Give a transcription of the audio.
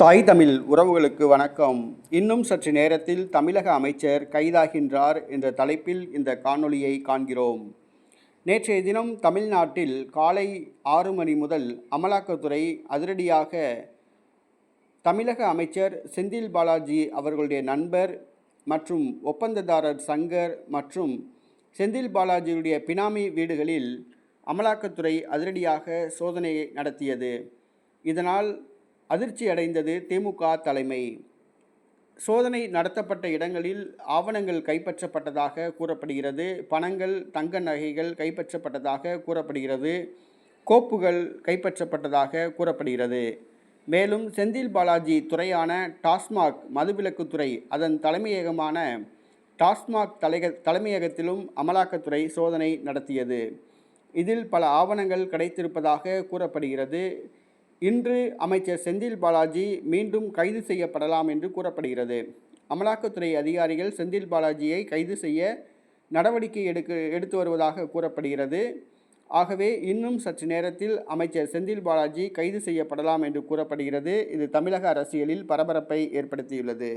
தாய் தமிழ் உறவுகளுக்கு வணக்கம். இன்னும் சற்று நேரத்தில் தமிழக அமைச்சர் கைதாகின்றார் என்ற தலைப்பில் இந்த காணொளியை காண்கிறோம். நேற்றைய தினம் தமிழ்நாட்டில் காலை ஆறு மணி முதல் அமலாக்கத்துறை அதிரடியாக தமிழக அமைச்சர் செந்தில் பாலாஜி அவர்களுடைய நண்பர் மற்றும் ஒப்பந்ததாரர் சங்கர் மற்றும் செந்தில் பாலாஜியுடைய பினாமி வீடுகளில் அமலாக்கத்துறை அதிரடியாக சோதனை நடத்தியது. இதனால் அதிர்ச்சி அடைந்தது திமுக தலைமை. சோதனை நடத்தப்பட்ட இடங்களில் ஆவணங்கள் கைப்பற்றப்பட்டதாக கூறப்படுகிறது. பணங்கள் தங்க நகைகள் கைப்பற்றப்பட்டதாக கூறப்படுகிறது. கோப்புகள் கைப்பற்றப்பட்டதாக கூறப்படுகிறது. மேலும் செந்தில் பாலாஜி துறையான டாஸ்மாக் மதுவிலக்குத்துறை அதன் தலைமையகமான டாஸ்மாக் தலைக தலைமையகத்திலும் அமலாக்கத்துறை சோதனை நடத்தியது. இதில் பல ஆவணங்கள் கிடைத்திருப்பதாக கூறப்படுகிறது. இன்று அமைச்சர் செந்தில் பாலாஜி மீண்டும் கைது செய்யப்படலாம் என்று கூறப்படுகிறது. அமலாக்கத்துறை அதிகாரிகள் செந்தில் பாலாஜியை கைது செய்ய நடவடிக்கை எடுக்க எடுத்து வருவதாக கூறப்படுகிறது. ஆகவே இன்னும் சற்று நேரத்தில் அமைச்சர் செந்தில் பாலாஜி கைது செய்யப்படலாம் என்று கூறப்படுகிறது. இது தமிழக அரசியலில் பரபரப்பை ஏற்படுத்தியுள்ளது.